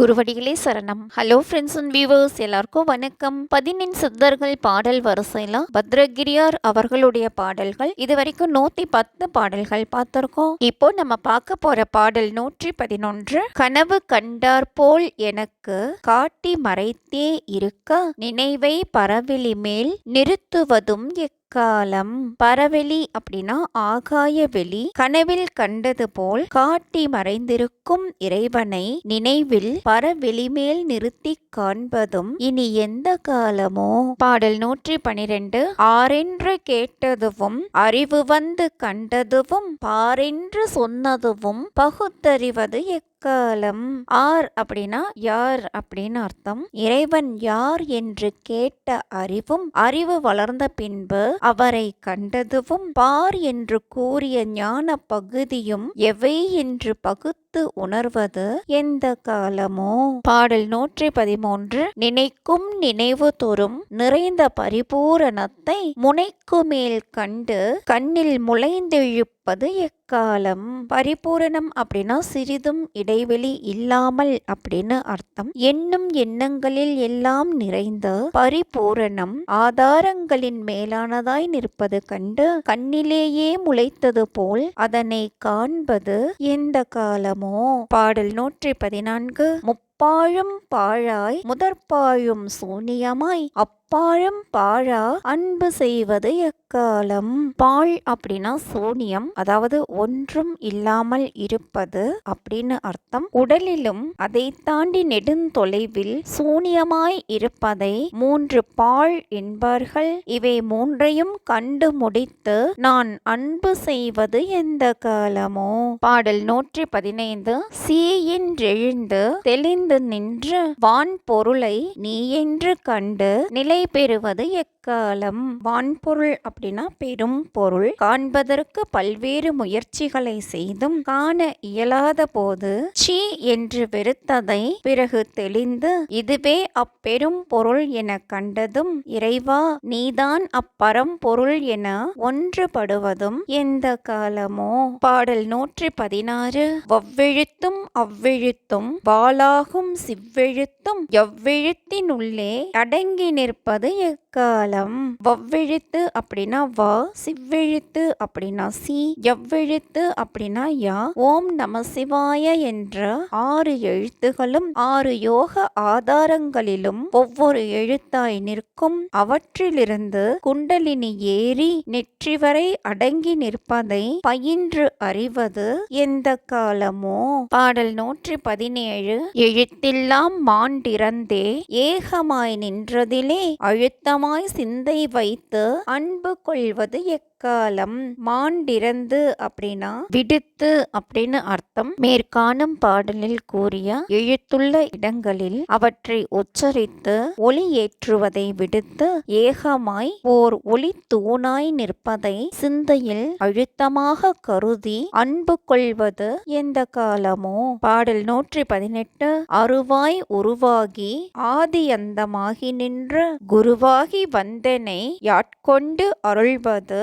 குருவடிகளே சரணம். Hello friends and viewers எல்லாருக்கும் வணக்கம். பதினெண் சித்தர்கள் பாடல் வரிசையில பத்ரகிரியார் அவர்களுடைய பாடல்கள். இது வரைக்கும் நூத்தி பத்து பாடல்கள் பார்த்திருக்கோம். இப்போ நம்ம பார்க்க போற பாடல் நூற்றி பதினொன்று. கனவு கண்டார் போல் எனக்கு காட்டி மறைத்தே இருக்க நினைவை பரவெளி மேல் நிறுத்துவதும் எக் காலம் பரவெளி அப்படின்னா ஆகாய வெளி. கனவில் கண்டது போல் காட்டி மறைந்திருக்கும் இறைவனை நினைவில் பரவெளி மேல் நிறுத்தி காண்பதும் இனி எந்த காலமோ? பாடல் நூற்றி பனிரெண்டு. ஆரென்று கேட்டதுவும் அறிவு வந்து கண்டதுவும் பாரென்று சொன்னதுவும் பகுத்தறிவது எக் காலம் ஆர் அப்படின்னா யார் அப்படின்னு அர்த்தம். இறைவன் யார் என்று கேட்ட அறிவும் அறிவு வளர்ந்த பின்பு அவரை கண்டதுவும் பார் என்று கூறிய ஞான பகுதியும் எவை என்று பகுத்து உணர்வது எந்த காலமோ? பாடல் நூற்றி பதிமூன்று நினைக்கும் நினைவு தோறும் நிறைந்த பரிபூரணத்தை முனைக்கு மேல் கண்டு கண்ணில் முளைந்தெழுப்பு முளைந்தெழுப்பது எக்காலம் பரிபூரணம் அப்படின்னா சிறிதும் இடைவெளி இல்லாமல் அப்படின்னு அர்த்தம். எண்ணும் எண்ணங்களில் எல்லாம் நிறைந்த பரிபூரணம் ஆதாரங்களின் மேலானதாய் நிற்பது கண்டு கண்ணிலேயே முளைத்தது போல் அதனை காண்பது எந்த காலமோ? பாடல் நூற்றி பதினான்கு. முப்பாழும் பாழாய் முதற்பாழும் சூனியமாய் அப் பாழம் பாழா அன்பு செய்வது எக்காலம்? பால் அப்படின்னா சூனியம் அதாவது ஒன்றும் இல்லாமல் இருப்பது அப்படின்னு அர்த்தம். உடலிலும் அதை தாண்டி நெடுந்தொலைவில் சூனியமாய் இருப்பதை மூன்று பால் என்பார்கள். இவை மூன்றையும் கண்டு முடித்து நான் அன்பு செய்வது எந்த காலமோ? பாடல் நூற்றி பதினைந்து சீயின்றெழுந்து தெளிந்து நின்று வான் பொருளை நீ என்று கண்டு நிலை பெறுவது காலம் வான்பொருள் அப்படின்னா பெரும் பொருள். காண்பதற்கு பல்வேறு முயற்சிகளை செய்தும் காண இயலாத போது சி என்று வெறுத்ததை பிறகு தெளிந்து இதுவே அப்பெரும் பொருள் என கண்டதும் இறைவா நீதான் அப்பரம் பொருள் என ஒன்றுபடுவதும் எந்த காலமோ? பாடல் நூற்றி பதினாறு. வவ்வெழுத்தும் அவ்வெழுத்தும் வாளாகும் சிவ்வெழுத்தும் எவ்வெழுத்தினுள்ளே அடங்கி நிற்பது இருப்பது எக்காலம் வவ்வெழுத்து அப்படின்னா வ சிவ்வெழுத்து அப்படின்னா சி எவ்வெழுத்து அப்படின்னா யா. ஓம் நம சிவாய என்ற ஆறு எழுத்துகளும் ஆறு யோக ஆதாரங்களிலும் ஒவ்வொரு எழுத்தாய் நிற்கும். அவற்றிலிருந்து குண்டலினி ஏறி நெற்றி வரை அடங்கி நிற்பதை பயின்று அறிவது எந்த காலமோ? பாடல் நூற்றி பதினேழு. எழுத்தில்லாம் மாண்டிறந்தே ஏகமாய் நின்றதிலே அழுத்தமாய் சிந்தை வைத்து அன்பு கொள்வது எக் எக்காலம் மாண்டிறந்து அப்படின்னா விடுத்து அப்படின்னு அர்த்தம். மேற்காணும் பாடலில் கூறிய எழுத்துள்ள இடங்களில் அவற்றை உச்சரித்து ஒளி ஏற்றுவதை விடுத்து ஏகமாய் ஓர் ஒளி தூணாய் நிற்பதை சிந்தையில் அழுத்தமாக கருதி அன்பு கொள்வது எந்த காலமோ? பாடல் நூற்றி பதினெட்டு அருவாய் உருவாகி ஆதி அந்தமாகி நின்று குருவாகி வந்தனை யாட்கொண்டு அருள்வது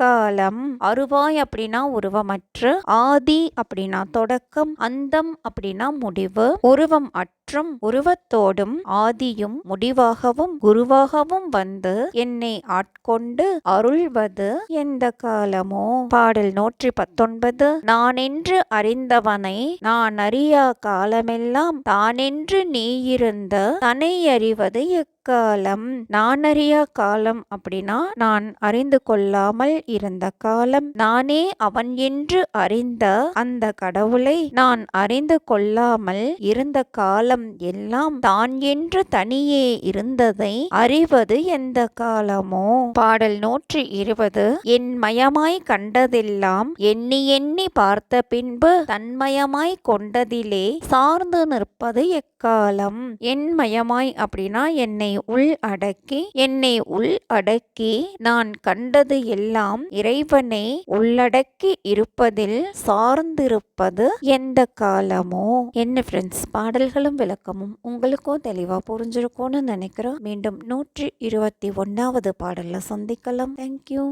எக்காலம் அருவாய் அப்படின்னா உருவமற்று ஆதி அப்படின்னா தொடக்கம் அந்தம் அப்படின்னா முடிவு உருவம் அற்றும் உருவத்தோடும் ஆதியும் முடிவாகவும் குருவாகவும் வந்து என்னை ஆட்கொண்டு அருள்வது எந்த காலமோ? பாடல் நூற்றி பத்தொன்பது. நானென்று அறிந்தவனை நான் அறியா காலமெல்லாம் தானென்று நீயிருந்த தனை அறிவது எக்காலம்? நான் அறியா காலம் அப்படின்னா நான் அறிந்து கொள்ளாமல் இருந்த காலம். நானே அவன் என்று அறிந்த அந்த கடவுளை நான் அறிந்து கொள்ளாமல் இருந்த காலம் எல்லாம் தான் என்று தனியே இருந்ததை அறிவது எந்த காலமோ? பாடல் நூற்றி இருபது. என் மயமாய் கண்டதெல்லாம் எண்ணி எண்ணி பார்த்த பின்பு தன்மயமாய் கொண்டதிலே சார்ந்து நிற்பது எக்காலம்? என் மயமாய் அப்படின்னா என்னை உள் அடக்கி என்னை உள் அடக்கி நான் கண்டது எல்லாம் இறைவனை உள்ளடக்கி இருப்பதில் சார்ந்திருப்பது எந்த காலமோ? என்ன ஃப்ரெண்ட்ஸ் பாடல்களும் விளக்கமும் உங்களுக்கும் தெளிவா புரிஞ்சிருக்கும்னு நினைக்கிறோம் மீண்டும் நூற்றி இருபத்தி ஒன்னாவது பாடலில் சந்திக்கலாம். தேங்க்யூ